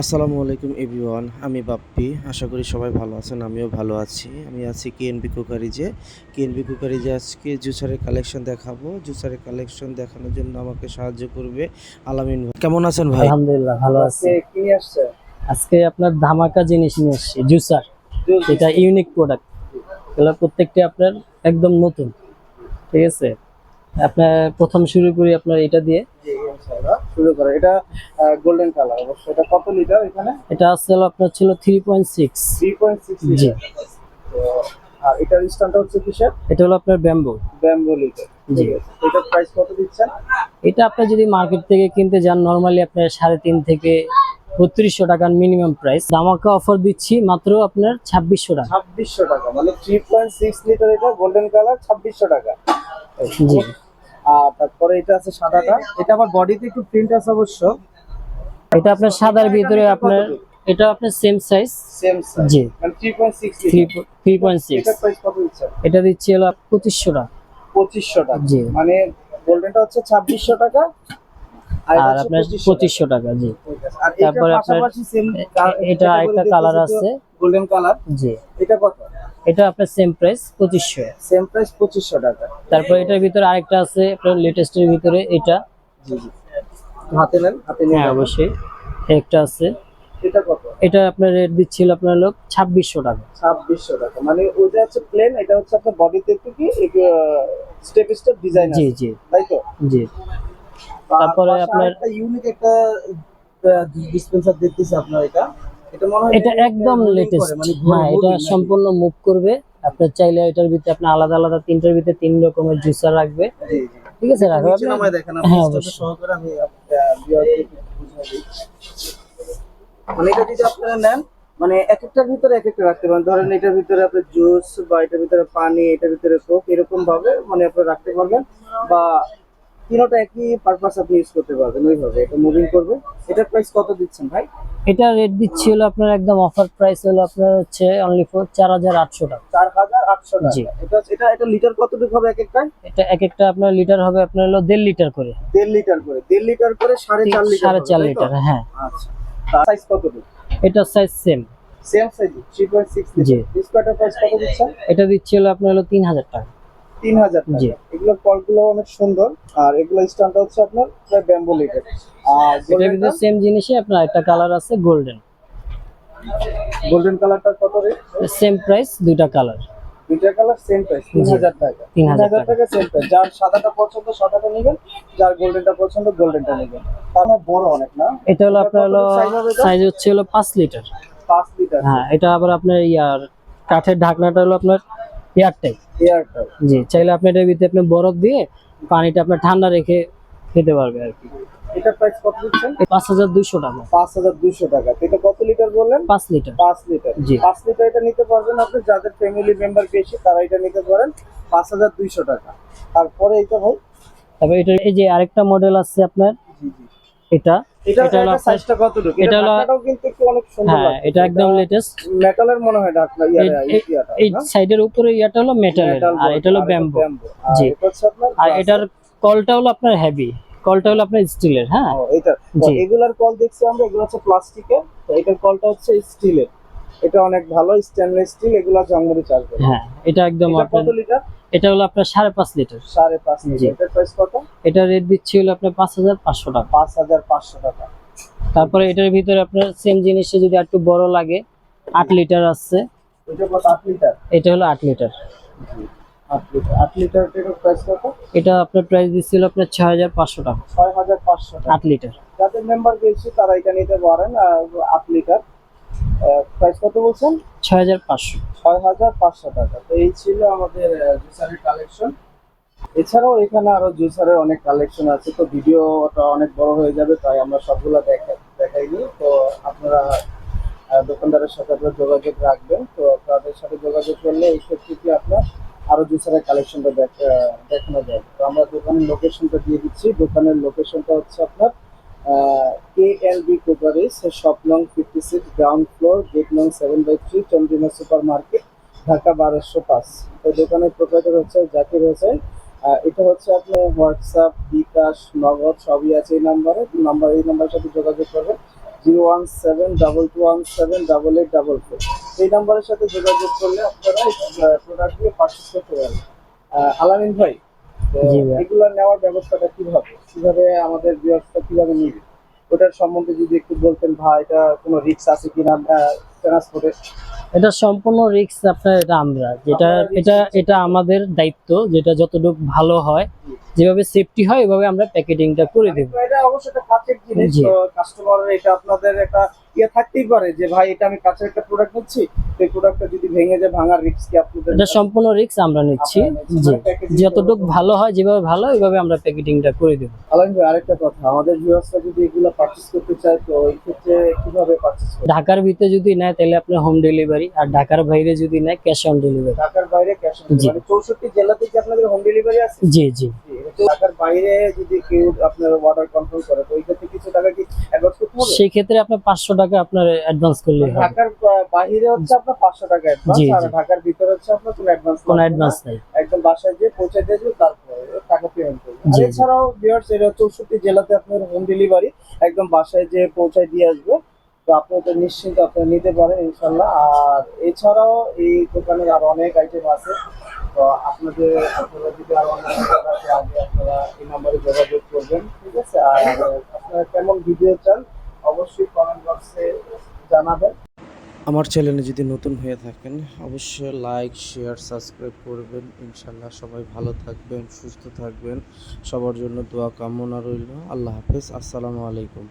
আসসালামু আলাইকুম এভরিওয়ান আমি বাপ্পি আশা করি সবাই ভালো আছেন আমিও ভালো আছি। আমি আছি কেএনবি কুকারিজে কেএনবি কুকারিজে আজকে জুসারের কালেকশন দেখাবো। জুসারের কালেকশন দেখানোর জন্য আমাকে সাহায্য করবে আলামিন ভাই। কেমন আছেন ভাই? আলহামদুলিল্লাহ ভালো আছি। আজকে কি আসছে? আজকে আপনার ধামাকা জিনিস নিয়ে এসেছি জুসার। এটা ইউনিক প্রোডাক্ট এগুলো প্রত্যেকটি আপনার একদম নতুন। ঠিক আছে? আপনার প্রথম শুরু করি আপনার এটা দিয়ে। শুরু করে। এটা গোল্ডেন কালার অবশ্য এটা কত লিটার এখানে? এটা আসলে আপনার ছিল three point six three point six জি। লিটার আর এটার স্ট্যান্ডটা হচ্ছে কিসের? এটা হলো আপনার ব্যাম্বো ব্যাম্বো লিটার জি। প্রাইস কত দিচ্ছেন? এটা আপনি যদি মার্কেট থেকে কিনতে যান নর্মালি আপনার সাড়ে তিন থেকে বত্রিশশো টাকার মিনিমাম প্রাইস ধামাকা অফার দিচ্ছি মাত্র আপনার ছাব্বিশশো টাকা। ছাব্বিশশো টাকা। মানে থ্রি পয়েন্ট সিক্স লিটার এটা গোল্ডেন কালার ছাব্বিশশো টাকা। জি। আর তারপরে এটা আছে সাদাটা। এটা আবার বডিতে একটু প্রিন্ট আছে অবশ্য। এটা আপনার সাদার ভিতরে আপনার এটা আপনার সেম সাইজ সেম জি। মানে সিক্স এটার প্রাইস কত দিচ্ছেন এটা দিচ্ছি হলো পঁচিশশো টাকা। পঁচিশশো টাকা। জি। মানে গোল্ডেনটা হচ্ছে ছাব্বিশশো টাকা আর আপনার 2500 পঁচিশশো টাকা জি। তারপরে আপনার এটা আরেকটা কালার আছে। গোল্ডেন কালার জি। এটা কত? এটা আপনার সেম প্রাইস পঁচিশশো সেম প্রাইস পঁচিশশো টাকা। তারপর এটার ভিতরে আরেকটা আছে আপনার লেটেস্টের ভিতরে এটা। জি জি। হাতে নেন হাতে নিয়ে হ্যাঁ অবশ্যই। একটা আছে। এটা কত? এটা আপনার রেট দিচ্ছিল আপনার লোক ছাব্বিশশো টাকা। ছাব্বিশশো টাকা। মানে ওইটা হচ্ছে প্লেন এটা হচ্ছে আপনার বডিতে একটু কি স্টেপ স্টেপ ডিজাইন জি আছে। জি। তাই তো? জি। তারপরে আপনার- একটা ইউনিক একটা ডিসপেন্সার দেখতেছি আপনার এটা। এটা হয় একদম লেটেস্ট মানে হ্যাঁ এটা সম্পূর্ণ মুভ করবে। আপনার চাইলে এটার ভিতরে আপনি আলাদা আলাদা তিনটার ভিতরে তিন রকমের জুসার রাখবে। জি, জি। ঠিক আছে রাখবে আপনার- হ্যাঁ। সহকারে আমি দিই। মানে যদি আপনারা নেন মানে এক একটার ভিতরে এক একটা রাখতে পারেন। ধরেন এটার ভিতরে আপনি জুস বা এটার ভিতরে পানি এটার ভিতরে কোক এরকম ভাবে মানে আপনি রাখতে পারবেন। বা তিনোটা একই পারপাস আপনি ইউজ করতে পারবেন ওইভাবে। এটা মুভিং করবে। এটার প্রাইস কত দিচ্ছেন ভাই? এটা রেট দিচ্ছি হলো আপনার একদম অফার প্রাইস হলো আপনার হচ্ছে অনলি ফর চার হাজার আটশো টাকা। চার হাজার আটশো জি। টাকা এটা এটা এটা লিটার কতটুকু হবে এক একটায় এটা এক একটা আপনার লিটার হবে আপনার হলো দেড় লিটার করে। দেড় লিটার করে। দেড় লিটার করে সাড়ে চার লিটার সাড়ে চার লিটার হ্যাঁ। আচ্ছা। সাইজ কতটুকু? এটার size same same size three point six জি। ডিসপ্লেটার প্রাইস কত দিচ্ছেন? এটা দিচ্ছি হলো আপনার হলো তিন হাজার টাকা। তিন হাজার জি। এগুলো কলগুলো অনেক সুন্দর। আর এগুলো স্ট্যান্ডটা হচ্ছে আপনার ব্যাম্বো লিটেড আর ভিতরে সেম জিনিসই আপনার একটা কালার আছে গোল্ডেন গোল্ডেন কালারটা কত রেট সেম প্রাইস দুইটা কালার দুইটা কালার সেম প্রাইস তিন হাজার টাকা। তিন হাজার টাকা। সেম প্রাইস যার সাদাটা পছন্দ সাদাটা নেবেন। যার গোল্ডেনটা পছন্দ গোল্ডেনটা নেবেন। তার মানে বড় অনেক না? এটা হলো আপনার হলো সাইজ হচ্ছে হলো পাঁচ লিটার পাঁচ লিটার হ্যাঁ এটা আবার আপনার ইয়ার কাঠের ঢাকনাটা হলো আপনার এয়ার টাইপ এয়ারটা জি চাইলে আপনি এটার ভিতরে আপনি বরফ দিয়ে পানিটা আপনার ঠান্ডা রেখে খেতে পারবে আর কি। এটার প্রাইস কত দিচ্ছেন? পাঁচ হাজার দুইশো টাকা। পাঁচ হাজার দুশো টাকা। এটা কত লিটার বললেন? পাঁচ লিটার পাঁচ লিটার জি। পাঁচ লিটার এটা নিতে পারবেন আপনি যাদের ফ্যামিলি মেম্বার বেশি তারা এটা নিতে পারেন। পাঁচ হাজার দুইশো টাকা। তারপরে এটা ভাই? তবে এটা এই যে আরেকটা মডেল আছে আপনার জি জি। এটা এটা হলো সাইজটা কতটুকু? এটা হলো- কিন্তু একটু অনেক সুন্দর হ্যাঁ এটা একদম লেটেস্ট মেটালের মনে হয় ঢাকনা ইয়াটা এই- সাইডের উপরে ইয়াটা হলো মেটালের আর এটা হলো ব্যাম্বো জি। আর এটার কলটা হলো আপনার হেভি কলটা হলো আপনার স্টিলের হ্যাঁ? এটা। এগুলার কল দেখছি আমরা এগুলো হচ্ছে প্লাস্টিকের তো এটার কলটা হচ্ছে স্টিলের এটা অনেক ভালো স্টেনলেস স্টিল এগুলা জঙ্গলে চাষ হ্যাঁ। এটা একদম আপনার কত লিটার এটা হলো আপনার সাড়ে পাঁচ লিটার। সাড়ে পাঁচ। লিটার। এটার প্রাইস কত? এটা রেট দিচ্ছি হলো আপনার পাঁচ হাজার পাঁচশো টাকা। পাঁচ হাজার পাঁচশো টাকা। তারপরে এটার ভিতরে আপনার সেম জিনিসটা যদি একটু বড় লাগে আট লিটার আসছে এটা হলো আট লিটার। আট লিটার। আট লিটার প্রাইস কত? এটা আপনার প্রাইস দিচ্ছিল আপনার ছয় হাজার পাঁচশো টাকা। ছয় হাজার পাঁচশো টাকা। আট লিটার। যাদের মেম্বার বেশি তারা এটা নিতে পারেন আট লিটার। প্রাইস কত বলছেন? ছয় হাজার পাঁচশো। ছয় হাজার পাঁচশো টাকা। তো এই ছিল আমাদের জুসারের কালেকশন এছাড়াও এখানে আরও জুসারের অনেক কালেকশন আছে। তো ভিডিওটা অনেক বড় হয়ে যাবে তাই আমরা সবগুলা দেখা দেখাইনি। তো আপনারা দোকানদারের সাথে আপনার যোগাযোগ রাখবেন। তো তাদের সাথে যোগাযোগ করলে এই ক্ষেত্রে আপনার আরও জুসারের কালেকশনটা দেখানো যায় তো আমরা দোকানের লোকেশনটা দিয়ে দিচ্ছি। দোকানের লোকেশনটা হচ্ছে আপনার কে এল বি কোপারিস শপ নং fifty six ground floor gate নং seven by three Chandrima super market Dhaka বারোশো পাঁচ। তো দোকানের প্রোপাইটার হচ্ছে জাকির হোসেন। এটা হচ্ছে আপনার হোয়াটসঅ্যাপ বিকাশ, নগদ, সবই আছে এই নাম্বারে। নাম্বার, এই নাম্বারের সাথে যোগাযোগ করবেন। Zero one seven double two one seven double eight double four. এই নাম্বারের সাথে যোগাযোগ করলে আপনারা এই প্রোডাক্টগুলো পারচেস করতে পারবেন। আলামিন ভাই তো এগুলো নেওয়ার ব্যবস্থাটা কীভাবে? কীভাবে আমাদের ব্যবস্থা কীভাবে নিবে? ওটার সম্বন্ধে যদি একটু বলতেন ভাই এটা কোনো রিস্ক আছে কিনা ট্রান্সপোর্টের এটা সম্পূর্ণ রিস্ক আপনার এটা আমরা। যেটা এটা এটা আমাদের দায়িত্ব যেটা যতটুকু ভালো হয়। যেভাবে সেফটি হয় এভাবে আমরা প্যাকেটিংটা করে দেব। এটা অবশ্যই একটা কাঁচের জিনিস জি। তো কাস্টমার এটা আপনাদের একটা ইয়ে থাকতেই পারে যে ভাই এটা আমি কাঁচের একটা প্রোডাক্ট নিচ্ছি। প্রোডাক্টটা যদি ভেঙে যায় ভাঙার রিস্ক কি আপনাদের এটা সম্পূর্ণ রিস্ক আমরা নিচ্ছি। যতটুকু ভালো হয় যেভাবে ভালো ওইভাবে আমরা প্যাকেটিংটা করে দেব। আলাইন ভাই আরেকটা কথা আমাদের ভিউয়ার্সরা যদি এগুলো পারচেজ করতে চায় তো এই ক্ষেত্রে কীভাবে পারচেজ করবে ঢাকার ভিতরে যদি নেয় তাহলে আপনার হোম ডেলিভারি আর ঢাকার বাইরে যদি নেয় ক্যাশ অন ডেলিভারি ঢাকার বাইরে ক্যাশ জি। মানে চৌষট্টি জেলাতে কি আপনাদের হোম ডেলিভারি আছে? জি জি। জি, ঢাকার বাইরে যদি কেউ আপনার অর্ডার কন্ট্রোল করে তো কিছু টাকা কি অ্যাডভান্স করতে হবে? সেই ক্ষেত্রে আপনার পাঁচশো টাকা আপনার অ্যাডভান্স করলেই হবে। ঢাকার বা- বাইরে হচ্ছে আপনার পাঁচশো টাকা অ্যাডভান্স আর ঢাকার ভিতরে হচ্ছে আপনার কোনো অ্যাডভান্স কোনো অ্যাডভান্স নেই। একদম বাসায় গিয়ে পৌঁছে দিয়ে যাবে তারপরে টাকা পেমেন্ট করবে। আর। এছাড়াও ভিউয়ার্স এটা চৌষট্টি জেলাতে আপনার হোম ডেলিভারি একদম বাসায় যে পৌঁছায় দিয়ে আসবে। তো আপনি তো নিশ্চিন্ত আপনারা নিতে পারেন ইনশাল্লাহ আর এছাড়াও এই দোকানের আরও অনেক আইটেম আছে। তো আপনাদের, আপনারা যদি আরও আগে আপনারা এই যোগাযোগ করবেন, ঠিক আছে? আর আপনারা কেমন ভিডিও চান, অবশ্যই কমেন্ট বক্সে জানাবেন। আমার চ্যানেলে যদি নতুন হয়ে থাকেন, অবশ্যই লাইক শেয়ার সাবস্ক্রাইব করবেন। ইনশাল্লাহ সবাই ভালো থাকবেন, সুস্থ থাকবেন। সবার জন্য দোয়া কামনা রইল। আল্লাহ হাফেজ। আসসালামু আলাইকুম।